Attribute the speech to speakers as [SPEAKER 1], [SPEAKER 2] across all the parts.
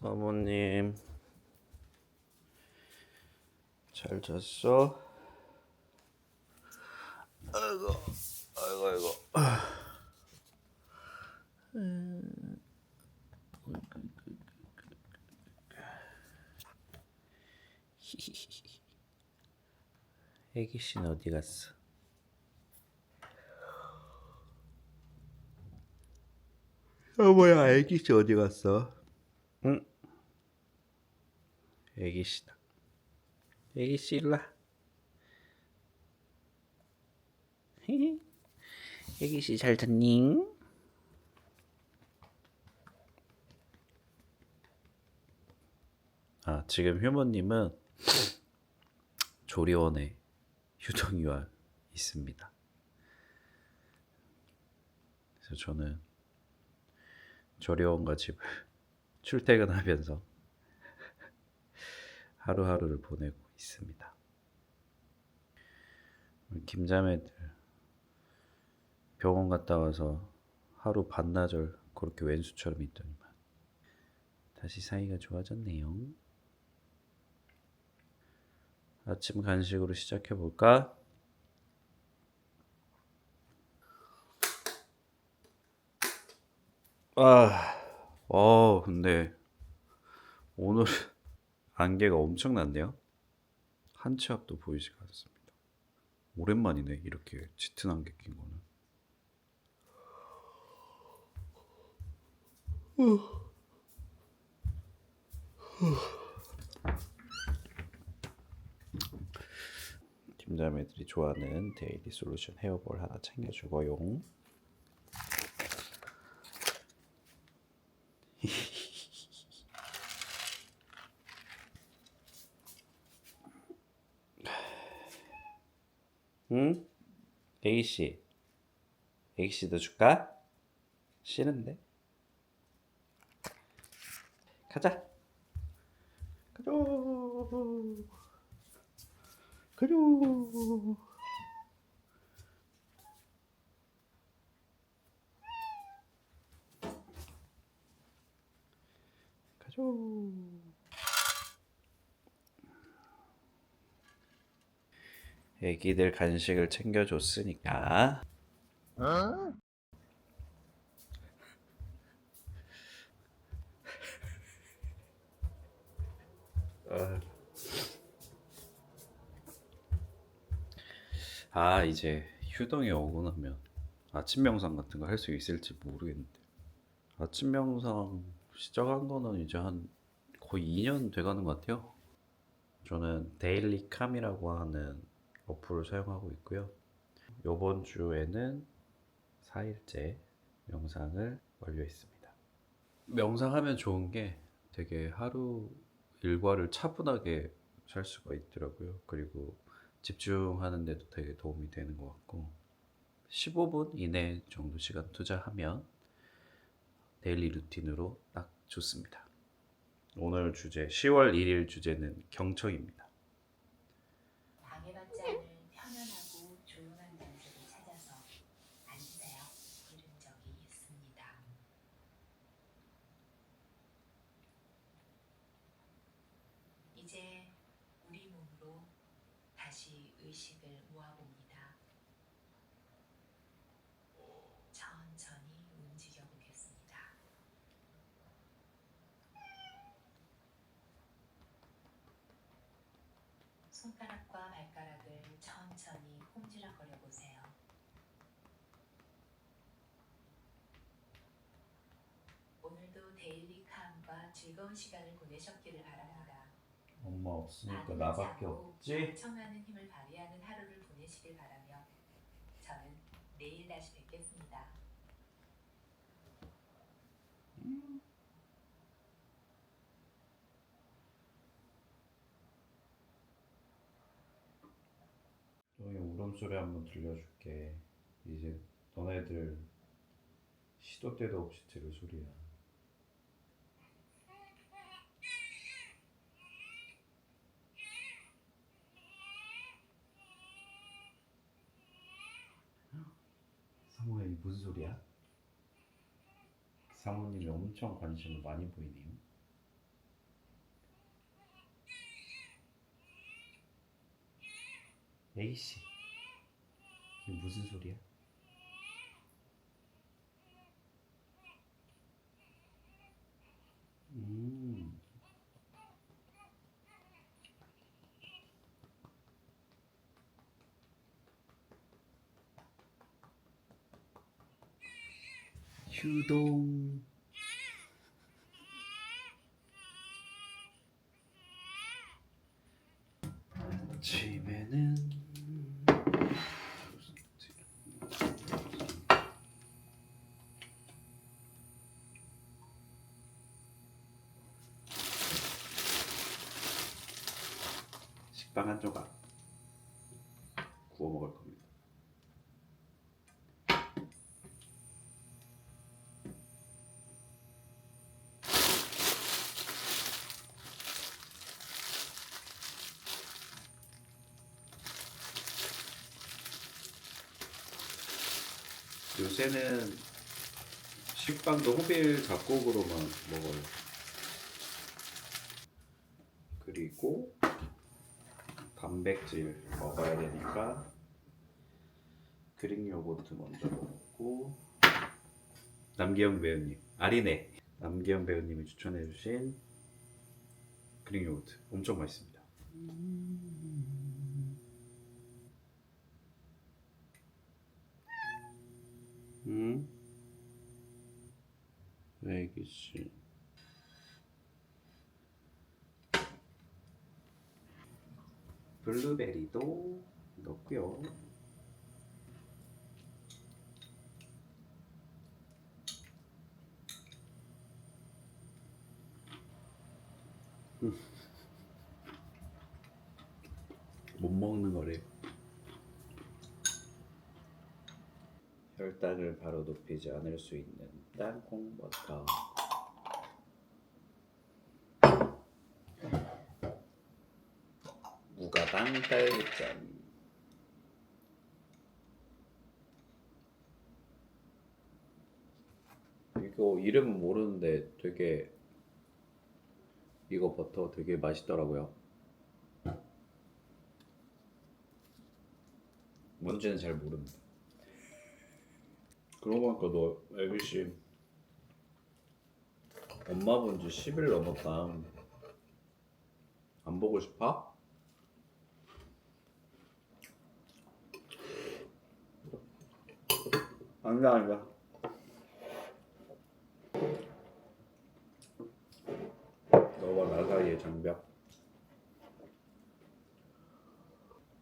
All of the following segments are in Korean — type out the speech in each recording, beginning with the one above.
[SPEAKER 1] 사모님 잘 잤어? 아이고 아이고 아이고 애기 씨는 어디 갔어? 아 뭐야 애기 씨 어디 갔어? 응? 애기 씨다. 애기 씨 일라. 애기 씨잘 잤니? 아 지금 휴머님은 조리원에 휴정이와 있습니다. 그래서 저는 조리원과 집을 출퇴근하면서 하루하루를 보내고 있습니다. 김자매들 병원 갔다 와서 하루 반나절 그렇게 왼수처럼 있더니만 다시 사이가 좋아졌네요. 아침 간식으로 시작해 볼까? 아, 어, 근데 오늘 안개가 엄청난데요? 한치 앞도 보이지가 않습니다. 오랜만이네, 이렇게 짙은 안개 낀 거는. 팀자매들이 좋아하는 데일리 솔루션 헤어볼 하나 챙겨주고요. 응? 애기 씨, 애기 씨도 줄까? 싫은데? 가자. 가자. 가자. 가자. 애기들 간식을 챙겨줬으니까. 아 이제 휴동이 오고 나면 아침 명상 같은 거 할 수 있을지 모르겠는데. 아침 명상 시작한 거는 이제 한 거의 2년 돼가는 것 같아요. 저는 데일리 캄이라고 하는 어플을 사용하고 있고요. 이번 주에는 4일째 명상을 완료했습니다. 명상하면 좋은 게 되게 하루 일과를 차분하게 살 수가 있더라고요. 그리고 집중하는 데도 되게 도움이 되는 것 같고 15분 이내 정도 시간 투자하면 데일리 루틴으로 딱 좋습니다. 오늘 주제 10월 1일 주제는 경청입니다.
[SPEAKER 2] 방해받지 않을 편안하고 조용한 장소를 찾아서 앉으세요. 들은 적이 있습니다. 이제 우리 몸으로 다시 의식을 모아봅니다. 천천히 움직여 보겠습니다. 손가락과 발가락을 천천히 꼼지락거려 보세요. 오늘도 데일리 캄과 즐거운 시간을 보내셨기를 바랍니다.
[SPEAKER 1] 엄마 없으니까 나밖에 없지?
[SPEAKER 2] 청하는 힘을 발휘하는 하루를 보내시길 바라며 저는 내일 다시 뵙겠습니다.
[SPEAKER 1] 너희 울음소리 한번 들려줄게. 이제 너네들 시도 때도 없이 들을 소리야. 사모야 이 무슨 소리야? 사모님이 엄청 관심을 많이 보이네요. 에이씨, 이게 무슨 소리야? 음. 휴동 아침에는 식빵 한 조각 구워 먹을 겁니다. 요새는 식빵도 호빌 잡곡으로만 먹어요. 그리고 단백질 먹어야 되니까 그릭 요거트 먼저 먹고 남기영 배우님 아리네 남기영 배우님이 추천해주신 그릭 요거트 엄청 맛있습니다. 음? 애기씨 블루베리도 넣고요. 음. 못 먹는 거래. 혈당을 바로 높이지 않을 수 있는 땅콩 버터. 무가당 딸기잼. 이거 이름은 모르는데 되게 이거 버터 되게 맛있더라고요. 뭔지는 잘 모릅니다. 그러고 보니까 너 애기씨 엄마 본 지 10일 넘었다. 안 보고 싶어? 안돼 안돼 너와 나 사이의 장벽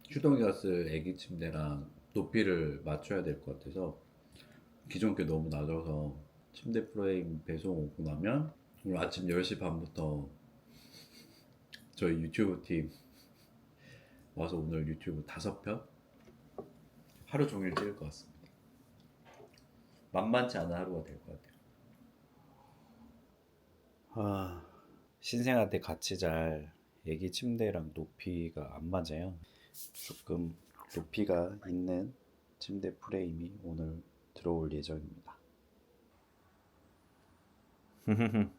[SPEAKER 1] 휴동이가 쓸 애기 침대랑 높이를 맞춰야 될 것 같아서 기존 게 너무 낮아서 침대 프레임 배송 오고 나면 오늘 아침 10시 반부터 저희 유튜브 팀 와서 오늘 유튜브 다섯 편 하루 종일 찍을 것 같습니다. 만만치 않은 하루가 될 것 같아요. 아, 신생한테 같이 잘 애기 침대랑 높이가 안 맞아요. 조금 높이가 있는 침대 프레임이 오늘 들어올 예정입니다.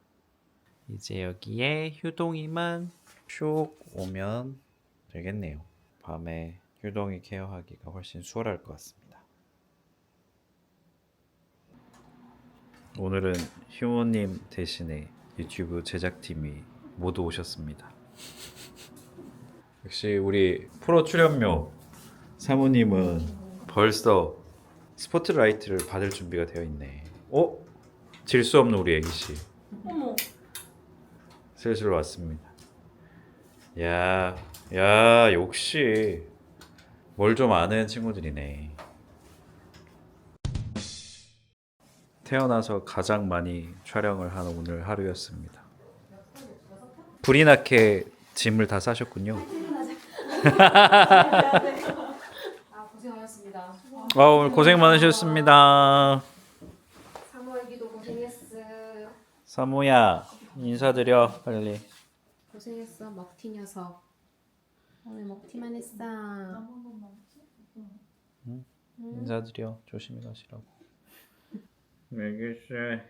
[SPEAKER 1] 이제 여기에 효동이만 쭉 오면 되겠네요. 밤에 효동이 케어하기가 훨씬 수월할 것 같습니다. 오늘은 휴모님 대신에 유튜브 제작팀이 모두 오셨습니다. 역시 우리 프로 출연료 사모님은 벌써 스포트라이트를 받을 준비가 되어 있네. 어? 질 수 없는 우리 애기 씨.
[SPEAKER 3] 어머,
[SPEAKER 1] 슬슬 왔습니다. 야, 야, 역시 뭘 좀 아는 친구들이네. 태어나서 가장 많이 촬영을 한 오늘 하루였습니다. 불이 나게 짐을 다 싸셨군요. 아 오늘 고생 많으셨습니다.
[SPEAKER 3] 사모애기도 고생했어.
[SPEAKER 1] 사모야, 인사드려 빨리.
[SPEAKER 3] 고생했어 먹튀 녀석. 오늘 먹튀만 했어.
[SPEAKER 1] 인사드려 조심히 가시라고. 알겠어.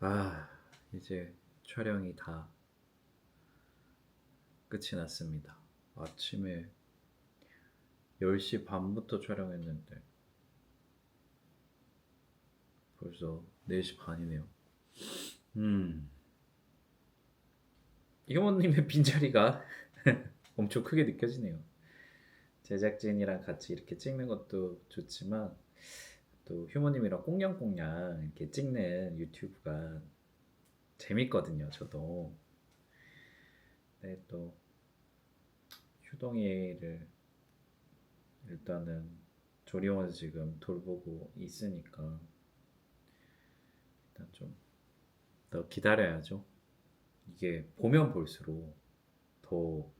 [SPEAKER 1] 아 이제 촬영이 다 끝이 났습니다. 아침에 10시 반부터 촬영했는데 벌써 4시 반이네요. 음. 효모님의 빈자리가 엄청 크게 느껴지네요. 제작진이랑 같이 이렇게 찍는 것도 좋지만 또 휴모님이랑 꽁냥꽁냥 이렇게 찍는 유튜브가 재밌거든요. 저도. 네, 또 휴동이를 일단은 조리원에서 지금 돌보고 있으니까 일단 좀 더 기다려야죠. 이게 보면 볼수록 더,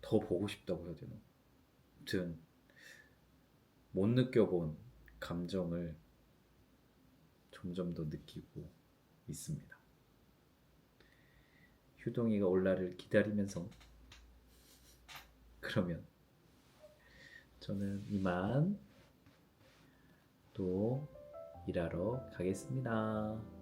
[SPEAKER 1] 더 보고 싶다고 해야 되나? 아무튼, 못 느껴본 감정을 점점 더 느끼고 있습니다. 휴동이가 올 날을 기다리면서 그러면 저는 이만 또 일하러 가겠습니다.